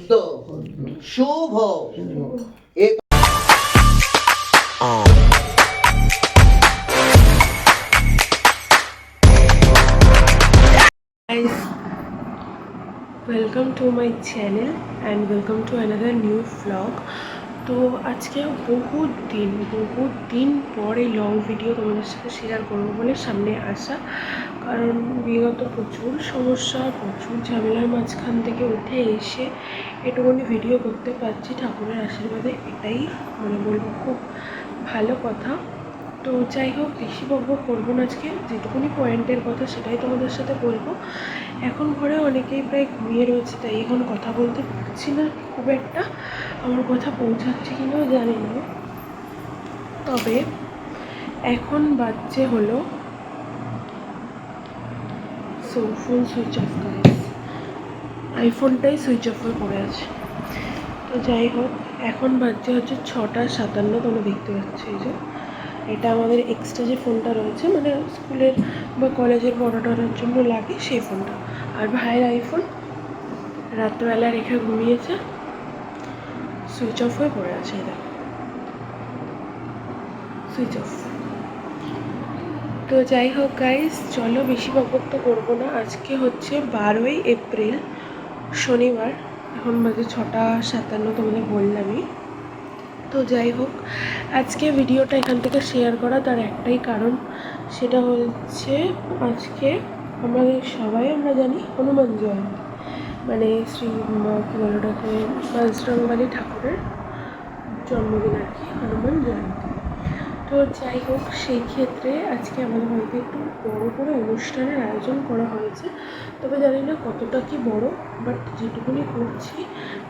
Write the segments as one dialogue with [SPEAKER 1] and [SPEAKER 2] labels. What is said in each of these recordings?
[SPEAKER 1] শুদ্ধ শুভ এ
[SPEAKER 2] guys welcome to my channel and welcome to another new vlog তো আজকে বহুত দিন বহুত দিন পরে লং ভিডিও তোমাদের সাথে শেয়ার করব বলে সামনে আসা। কারণ বিগত প্রচুর সমস্যা, প্রচুর ঝামেলার মাঝখান থেকে উঠে এসে এটুকুনি ভিডিও করতে পারছি। ঠাকুরের আশীর্বাদে এটাই মানে বলব খুব ভালো কথা। তো যাই হোক বেশি বকব করব না আজকে। যেটুকুনি পয়েন্টের কথা সেটাই তোমাদের সাথে বলব। এখন ঘরে অনেকেই প্রায় ঘুমিয়ে রয়েছে, তাই এখন কথা বলতে পারছি না খুব একটা। আমার কথা পৌঁছাচ্ছে কি নাও জানি না। তবে এখন বাজছে হলো সো ফোন সুইচ অফ করে আইফোনটাই সুইচ অফ হয়ে পড়ে আছে। তো যাই হোক, এখন বাজছে হচ্ছে ছটা সাতান্ন, তোমরা দেখতে পাচ্ছ এই যে। এটা আমাদের এক্সট্রা যে ফোনটা রয়েছে মানে স্কুলের বা কলেজের পড়াটার জন্য লাগে সেই ফোনটা আর ভাইয়ের আইফোন রাত্রবেলা রেখে ঘুমিয়েছে সুইচ অফ হয়ে পড়ে আছে এটা সুইচ অফ তো যাই হোক গাইস চলো বেশি বকত্ব করব না। আজকে হচ্ছে বারোই এপ্রিল, শনিবার। এখন বাজে ছটা সাতান্ন, তোমাদের বললামই। তো যাই হোক, আজকে ভিডিওটা এখান থেকে শেয়ার করা তার একটাই কারণ। সেটা হচ্ছে আজকে আমাদের সবাই আমরা জানি হনুমান জয়ন্তী। মানে শ্রী কী বলে ওটাকে বাজরঙ্গবালী ঠাকুরের জন্মদিন আর কি, হনুমান জয়ন্তী। তো যাই হোক, সেই আজকে আমাদের বাড়িতে একটু বড় করে অনুষ্ঠানের আয়োজন করা হয়েছে। তবে জানি না কতটা কি বড় বাট যেটুকুনি করছি,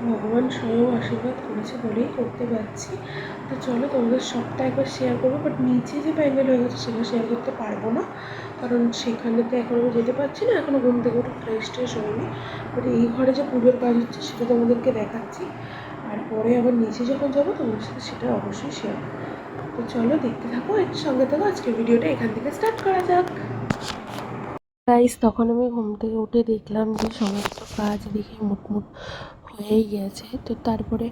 [SPEAKER 2] ভগবান স্বয়ং আশীর্বাদ করেছে বলেই করতে পারছি তো চলো তোমাদের সবটা একবার শেয়ার করব বাট নিচে যে প্যান্ডেল হয়ে গেছে সেটা শেয়ার করতে পারব না। কারণ সেখানে তো এখন আমি যেতে পারছি না এখনও ঘুম থেকে একটু ফ্রেশ ট্রেশ হয়নি। বাট এই ঘরে যে পুজোর কাজ হচ্ছে সেটা তোমাদেরকে দেখাচ্ছি। আর পরে আবার নিচে যখন যাব তোমাদের সাথে সেটা অবশ্যই শেয়ার করব। তো চলো দেখতে থাকো, এর সঙ্গে থাকো, আজকের ভিডিওটা এখান থেকে স্টার্ট করা যাক। গাইস তখন আমি ঘুম থেকে উঠে দেখলাম যে সমস্ত কাজ দেখে মুটমুট হয়েই গেছে। তো তারপরে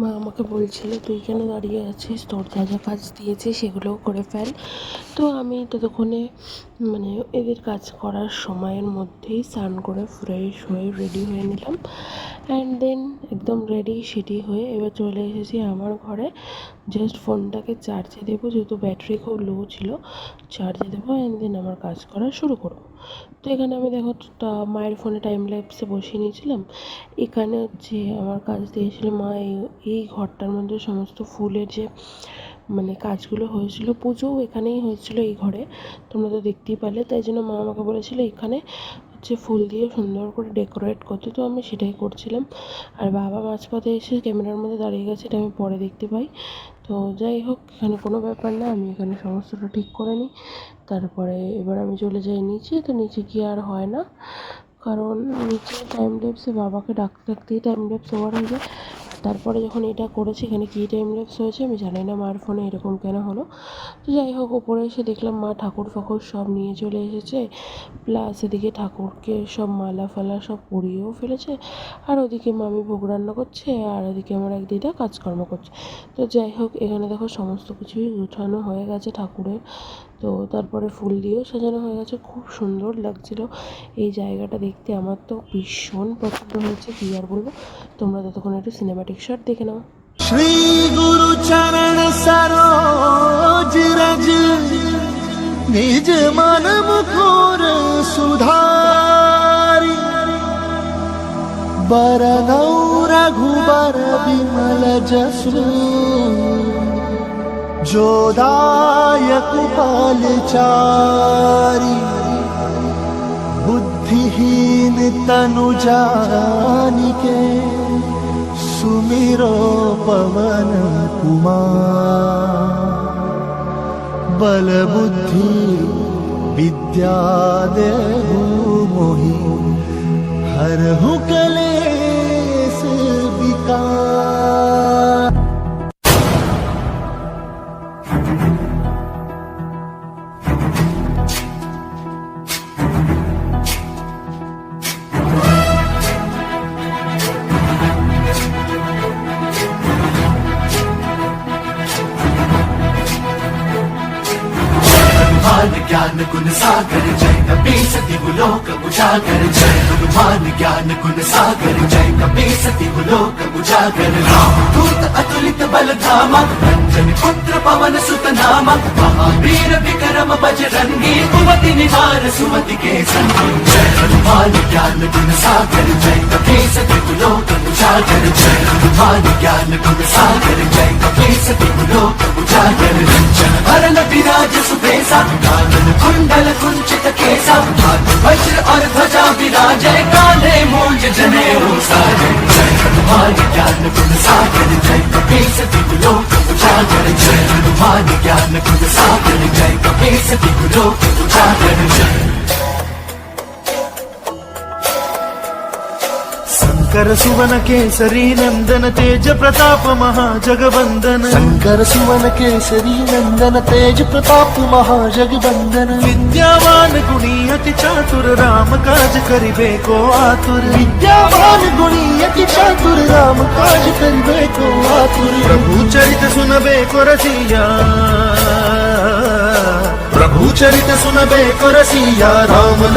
[SPEAKER 2] মা আমাকে বলছিল, তুই কেন দাঁড়িয়ে আছিস? তোর যা যা কাজ দিয়েছে সেগুলোও করে ফেল। তো আমি ততক্ষণে মানে এদের কাজ করার সময়ের মধ্যেই স্নান করে ফ্রেশ হয়ে রেডি হয়ে নিলাম। অ্যান্ড দেন একদম রেডি সেটি হয়ে এবার চলে এসেছি আমার ঘরে। জাস্ট ফোনটাকে চার্জে দেবো, যেহেতু ব্যাটারি খুব লো ছিল চার্জে দেবো অ্যান্ড দেন আমার কাজ করা শুরু করব। তো এখানে আমি দেখো মায়ের ফোনে টাইম ল্যাপসে বসিয়ে নিয়েছিলাম। এখানে হচ্ছে আমার কাজ দিয়েছিল মা এই এই ঘরটার মধ্যে সমস্ত ফুলের যে মানে কাজগুলো হয়েছিল, পুজোও এখানেই হয়েছিল এই ঘরে, তোমরা তো দেখতেই পারলে তাই জন্য মা আমাকে বলেছিল এখানে হচ্ছে ফুল দিয়ে সুন্দর করে ডেকোরেট করতে। তো আমি সেটাই করছিলাম। আর বাবা মাঝপথে এসে ক্যামেরার মধ্যে দাঁড়িয়ে গেছে, এটা আমি পরে দেখতে পাই। তো যাই হোক, এখানে কোনো ব্যাপার না, আমি এখানে সমস্তটা ঠিক করে নিই। তারপরে এবার আমি চলে যাই নিচে, তো নিচে গিয়ে আর হয় না। কারণ নিচে টাইম লেপসে বাবাকে ডাকতে, ডাকতেই টাইম লেপস ওভার হয়ে যায়। তারপরে যখন এটা করেছি, এখানে কী টাইম ল্যাপস হয়েছে আমি জানি না, মার ফোনে এরকম কেন হলো। তো যাই হোক, ওপরে এসে দেখলাম মা ঠাকুর ফাকুর সব নিয়ে চলে এসেছে। প্লাস এদিকে ঠাকুরকে সব মালা ফালা সব পরিয়েও ফেলেছে। আর ওদিকে মামি ভোগ রান্না করছে, আর ওদিকে আমার এক দিদা কাজকর্ম করছে। তো যাই হোক, এখানে দেখো সমস্ত কিছুই গুছানো হয়ে গেছে ঠাকুরের। তো তারপরে ফুল দিয়েও সাজানো হয়ে গেছে, খুব সুন্দর লাগছিল। এই জায়গাটা দেখতে আমার তো ভীষণ পছন্দ হয়েছে, কী আর বলব? তোমরা ততক্ষণ একটু সিনেমাটিক শট দেখে নাও।
[SPEAKER 3] শ্রী গুরু চরণ সরোজ রজ, নিজ মন মুখোর সুধারি। বরনৌ রঘুবর বিমল জসু पलचारि बुद्धिहीन तनुज के सुमि पवन कुमा बलबुद्धि विद्या देहु मोहि हरहु
[SPEAKER 4] कले గుణ సాగర జయ కపే సతిలోక ఉజాగర జయ హనుమాన్ జ్ఞాన గుణ సాగర జయ కపే సతిలోక ఉజాగర రామదూత అతులిత బలధామ రంజన పుత్ర పవన సుత నామ మహావీర విక్రమ బజరంగి కుమతి నివార సుమతి కే సంగం జయ హనుమాన్ జ్ఞాన గుణ సాగర జయ కపే సతిలోక ఉజాగర జయ హనుమాన్ జ్ఞాన గుణ సాగర జయ కపే సతిలోక ఉజాగర विराज सुबेसा कानन कुंडल कुंचित केसा, हाथ वज्र और ध्वजा विराजे, काले मूंज जने साजे। जय हनुमान ज्ञान गुण सागर, जय कपीस दिगुलो उजागर जय हनुमान ज्ञान गुण सागर, जय कपीस दिगुलो उजागर जय
[SPEAKER 5] शंकर सुवन केसरी नंदन तेज प्रताप महाजगवंदन
[SPEAKER 3] शंकर सुवन केसरी नंदन तेज प्रताप महाजगबंदन
[SPEAKER 5] विद्यावान गुणी अति चातुर राम काज करिबे को आतुर
[SPEAKER 3] विद्यावान गुणी अति चातुर राम काज करिबे को आतुर
[SPEAKER 5] प्रभु चरित सुनबे को रसिया प्रभु चरित सुनबे को रसिया राम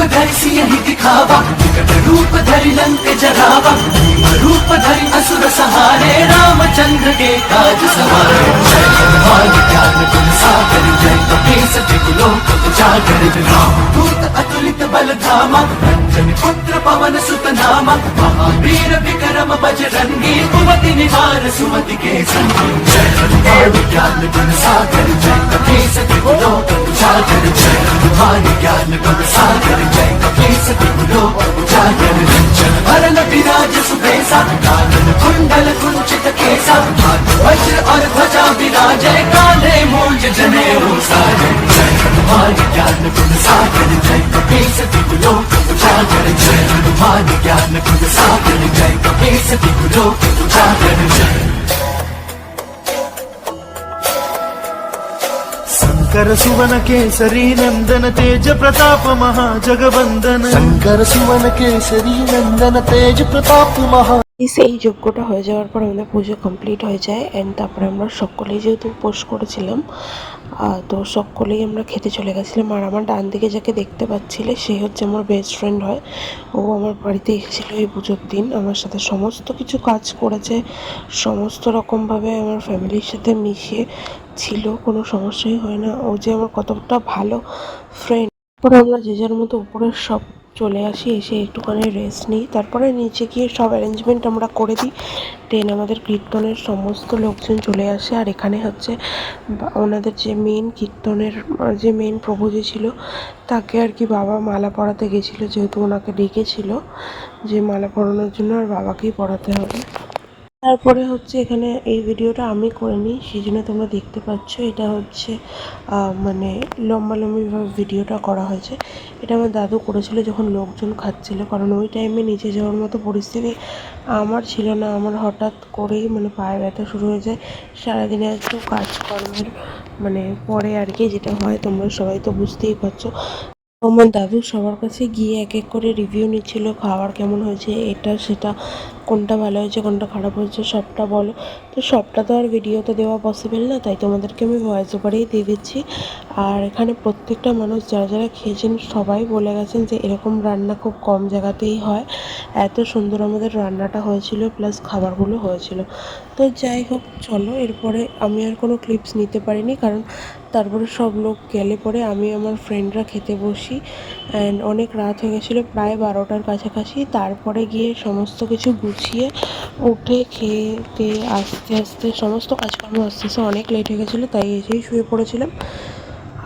[SPEAKER 4] रूप धरि सियहि दिखावा विकट रूप धरि लंक जरावा भीम रूप धरि असुर सहारे रामचंद्र के काज सवारे जय हनुमान ज्ञान गुण सागर जय कपीस लोक उजागर राम दूत अतुलित बल धामा अंजन पुत्र पवन सुत नामा महावीर विक्रम बजरंगी कुमति निवार सुमति के संगी जय हनुमान ज्ञान गुण सागर जय कपीस लोक उजागर जय हनुमान ज्ञान गुण सागर जय कपीस लोक उजागर जन भरन विराज सुबेसा कानन कुंडल कुंचित केसा हाथ वज्र और ध्वजा विराजय काले मूंज जने साजे जय हनुमान ज्ञान गुण सागर जय कपीस लोक उजागर जय हनुमान ज्ञान गुण सागर जय कपीस लोक उजागर जय
[SPEAKER 5] शंकर सुवन केसरी नंदन तेज प्रताप महाजगवंदन
[SPEAKER 3] शंकर सुवन केसरी नंदन तेज प्रताप महा
[SPEAKER 2] Guys, এই যজ্ঞটা হয়ে যাওয়ার পর আমাদের পুজো কমপ্লিট হয়ে যায় অ্যান্ড তারপরে আমরা সকলেই যেহেতু উপোস করেছিলাম তো সকলেই আমরা খেতে চলে গেছিলাম। আর আমার ডান দিকে যাকে দেখতে পাচ্ছিলে, সে হচ্ছে আমার বেস্ট ফ্রেন্ড হয়। ও আমার বাড়িতে এসেছিল এই পুজোর দিন। আমার সাথে সমস্ত কিছু কাজ করেছে, সমস্ত রকমভাবে আমার ফ্যামিলির সাথে মিশিয়ে ছিল, কোনো সমস্যাই হয় না। ও যে আমার কতটা ভালো ফ্রেন্ড তারপরে আমরা যে যার মতো উপরের সব চলে আসি, এসে একটুখানি রেস্ট নিই। তারপরে নিচে গিয়ে সব অ্যারেঞ্জমেন্ট আমরা করে দিই। দেন আমাদের কীর্তনের সমস্ত লোকজন চলে আসে। আর এখানে হচ্ছে ওনাদের যে মেন কীর্তনের, যে মেন প্রভু যে ছিল, তাকে আর কি বাবা মালা পরাতে গেছিল, যেহেতু ওনাকে ডেকেছিল, যে মালা পরানোর জন্য আর বাবাকেই পরাতে হবে। তারপরে হচ্ছে এখানে এই ভিডিওটা আমি করে নিই সেই জন্য তোমরা দেখতে পাচ্ছ এটা হচ্ছে মানে লম্বা লম্বিভাবে ভিডিওটা করা হয়েছে। এটা আমার দাদু করেছিল যখন লোকজন খাচ্ছিল, কারণ ওই টাইমে নিচে যাওয়ার মতো পরিস্থিতি আমার ছিল না। আমার হঠাৎ করেই মানে পায়ে ব্যথা শুরু হয়ে যায়। সারাদিনে এত কাজকর্মের মানে পরে আর কি যেটা হয়, তোমরা সবাই তো বুঝতেই পারছ। আমার দাদু সবার কাছে গিয়ে এক এক করে রিভিউ নিচ্ছিল খাবার কেমন হয়েছে, এটা সেটা কোনটা ভালো হয়েছে, কোনটা খারাপ হয়েছে, সবটা বলো। তো সবটা তো আর ভিডিওতে দেওয়া পসিবল না, তাই তোমাদেরকে আমি ভয়েস ওভারেই দিয়ে দিচ্ছি। আর এখানে প্রত্যেকটা মানুষ, যারা যারা খেয়েছেন, সবাই বলে গেছেন যে এরকম রান্না খুব কম জায়গাতেই হয়। এত সুন্দর আমাদের রান্নাটা হয়েছিল প্লাস খাবারগুলো হয়েছিল। তো যাই হোক, চলো, এরপরে আমি আর কোনো ক্লিপস নিতে পারিনি, কারণ তারপরে সব লোক গেলে পরে আমি আমার ফ্রেন্ডরা খেতে বসি। অ্যান্ড অনেক রাত হয়ে গেছিল, প্রায় বারোটার কাছাকাছি। তারপরে গিয়ে সমস্ত কিছু গুছিয়ে উঠে খেয়ে টেয়ে আস্তে আস্তে সমস্ত কাজকর্ম আস্তে আস্তে অনেক লেট হয়ে গেছিল, তাই এসেই শুয়ে পড়েছিলাম।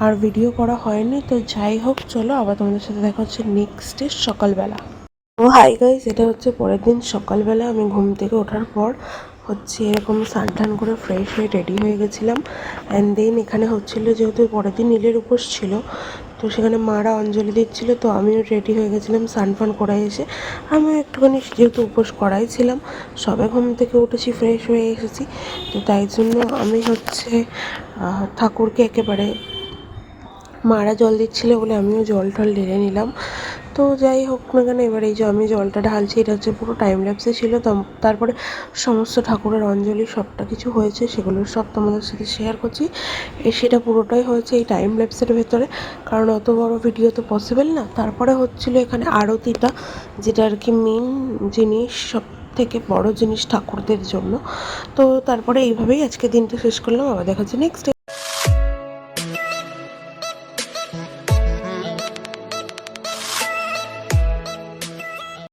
[SPEAKER 2] আর ভিডিও করা হয়নি, তো যাই হোক, চলো আবার তোমাদের সাথে দেখা হচ্ছে নেক্সট ডে সকালবেলা। ও হাই গাইস এটা হচ্ছে পরের দিন সকালবেলা, আমি ঘুম থেকে ওঠার পর হচ্ছে এরকম স্নান করে ফ্রেশ হয়ে রেডি হয়ে গেছিলাম। অ্যান্ড দেন এখানে হচ্ছিল যেহেতু পরের দিন নীলের উপোস ছিল তো সেখানে মারা অঞ্জলি দিচ্ছিল, তো আমিও রেডি হয়ে গেছিলাম স্নান করাই এসে। আমিও একটুখানি যেহেতু উপোস করাই ছিলাম সবে ঘুম থেকে উঠেছি ফ্রেশ হয়ে এসেছি। তো তাই জন্য আমি হচ্ছে ঠাকুরকে একেবারে মারা জল দিচ্ছিল বলে আমিও জল টল ঢেলে নিলাম। তো যাই হোক না কেন, এবার এই যে আমি জলটা ঢালছি, এটা হচ্ছে পুরো টাইম ল্যাপসে ছিল তারপরে সমস্ত ঠাকুরের অঞ্জলি, সবটা কিছু হয়েছে, সেগুলো সব তোমাদের সাথে শেয়ার করছি। সেটা পুরোটাই হয়েছে এই টাইম ল্যাপসের ভেতরে, কারণ অত বড় ভিডিও তো পসিবল না। তারপরে হচ্ছিল এখানে আরতিটা, যেটা আর কি মেন জিনিস সব থেকে বড় জিনিস ঠাকুরদের জন্য। তো তারপরে এইভাবেই আজকে দিনটা শেষ করলাম, আবার দেখা হচ্ছে নেক্সট